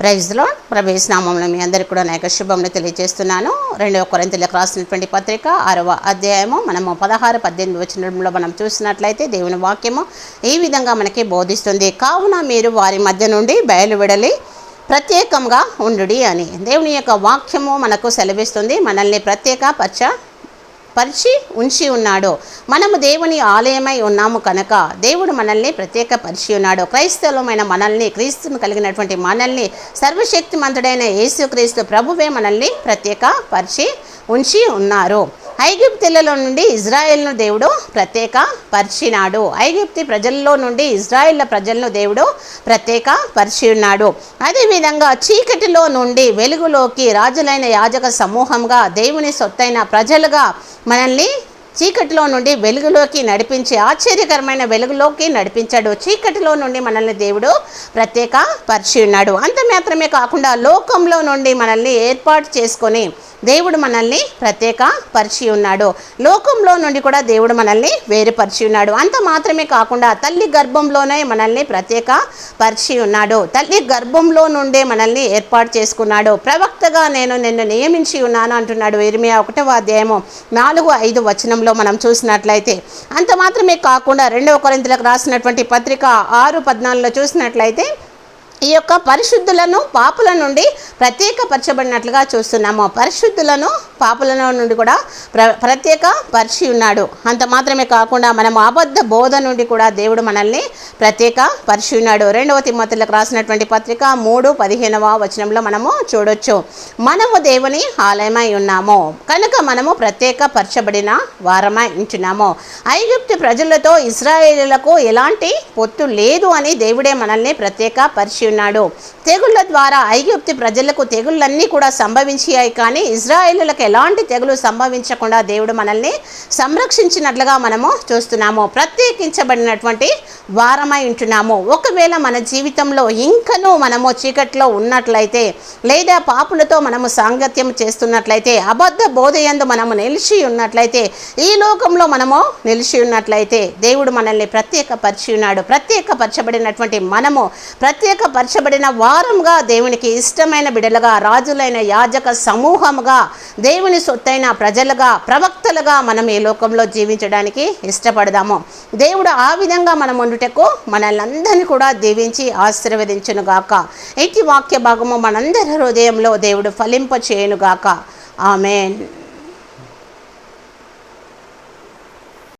ప్రైజ్లో ప్రవేశనామంలో మీ అందరికీ కూడా నా యొక్క శుభములు తెలియజేస్తున్నాను. రెండవ కొరింతలకు రాసినటువంటి పత్రిక ఆరవ అధ్యాయము. మనము పదహారు పద్దెనిమిది వచనంలో మనం చూసినట్లయితే దేవుని వాక్యము ఈ విధంగా మనకి బోధిస్తుంది. కావున మీరు వారి మధ్య నుండి బయలువెడలి ప్రత్యేకంగా ఉండుడి అని. దేవుని యొక్క వాక్యము మనకు సెలవిస్తుంది. మనల్ని ప్రత్యేక పచ్చ పరిచి ఉంచి ఉన్నాడు. మనము దేవుని ఆలయమై ఉన్నాము కనుక దేవుడు మనల్ని ప్రత్యేక పరిచి ఉన్నాడు. క్రైస్తవమైన మనల్ని క్రీస్తును కలిగినటువంటి మనల్ని సర్వశక్తిమంతుడైన యేసుక్రీస్తు ప్రభువే మనల్ని ప్రత్యేక పరిచి ఉంచి ఉన్నారు. ఐగుప్తులలో నుండి ఇజ్రాయెల్ను దేవుడు ప్రత్యేక పరిచినాడు. ఐగిప్తి ప్రజల్లో నుండి ఇజ్రాయెల్ ప్రజలను దేవుడు ప్రత్యేక పరిచి ఉన్నాడు అదేవిధంగా చీకటిలో నుండి వెలుగులోకి రాజులైన యాజక సమూహంగా దేవుని సొత్తైన ప్రజలుగా మనల్ని చీకటిలో నుండి వెలుగులోకి నడిపించి ఆశ్చర్యకరమైన వెలుగులోకి నడిపించాడు. చీకటిలో నుండి మనల్ని దేవుడు ప్రత్యేక పరిచి ఉన్నాడు అంత మాత్రమే కాకుండా లోకంలో నుండి మనల్ని ఏర్పాటు చేసుకొని దేవుడు మనల్ని ప్రత్యేక పరిచి ఉన్నాడు. లోకంలో నుండి కూడా దేవుడు మనల్ని వేరుపరిచి ఉన్నాడు. అంత మాత్రమే కాకుండా తల్లి గర్భంలోనే మనల్ని ప్రత్యేక పరిచి ఉన్నాడు. తల్లి గర్భంలో నుండే మనల్ని ఏర్పాటు చేసుకున్నాడు. ప్రవక్తగా నేను నిన్ను నియమించి ఉన్నాను అంటున్నాడు ఇరిమియా ఒకటవ అధ్యాయము నాలుగు ఐదు వచనంలో మనం చూసినట్లయితే. అంత మాత్రమే కాకుండా రెండవ కొరింతలకు రాసినటువంటి పత్రిక ఆరు పద్నాలుగులో చూసినట్లయితే ఈ యొక్క పరిశుద్ధులను పాపుల నుండి ప్రత్యేకపరచబడినట్లుగా చూస్తున్నాము. పరిశుద్ధులను పాపుల నుండి కూడా ప్ర ప్రత్యేక పరిచి ఉన్నాడు. అంత మాత్రమే కాకుండా మనం అబద్ధ బోధ నుండి కూడా దేవుడు మనల్ని ప్రత్యేక పరిచి ఉన్నాడు. రెండవ తిమ్మతులకు రాసినటువంటి పత్రిక మూడు పదిహేనవ వచనంలో మనము చూడొచ్చు. మనము దేవుని ఆలయమై ఉన్నాము. కనుక మనము ప్రత్యేక పరచబడిన వారమై ఉంటున్నాము. ఐగుప్తు ప్రజలతో ఇస్రాయేలులకు ఎలాంటి పొత్తు లేదు అని దేవుడే మనల్ని ప్రత్యేక పరిచి ఉన్నాడు. తెగుళ్ళ ద్వారా ఐగుప్తి ప్రజలకు తెగుళ్ళన్నీ కూడా సంభవించాయి కానీ ఇజ్రాయేలులకు ఎలాంటి తెగులు సంభవించకుండా దేవుడు మనల్ని సంరక్షించినట్లుగా మనము చూస్తున్నాము. ప్రత్యేకించబడినటువంటి వారమై ఉంటున్నాము. ఒకవేళ మన జీవితంలో ఇంకనూ మనము చీకట్లో ఉన్నట్లయితే లేదా పాపులతో మనము సాంగత్యం చేస్తున్నట్లయితే అబద్ధ బోధయందు మనము నిలిచి ఉన్నట్లయితే ఈ లోకంలో మనము నిలిచి ఉన్నట్లయితే దేవుడు మనల్ని ప్రత్యేక పరిచి ఉన్నాడు. ప్రత్యేక పరచబడినటువంటి మనము ప్రత్యేక పరచబడిన వారంగా దేవునికి ఇష్టమైన బిడలుగా రాజులైన యాజక సమూహముగా దేవుని సొత్తైన ప్రజలుగా ప్రవక్తలుగా మనం ఈ లోకంలో జీవించడానికి ఇష్టపడదాము. దేవుడు ఆ విధంగా మనం ఉండుటకు మనల్ని అందరినీ కూడా దీవించి ఆశీర్వదించునుగాక ఇటు వాక్య భాగము మనందరి హృదయంలో దేవుడు ఫలింప చేయనుగాక ఆమెన్.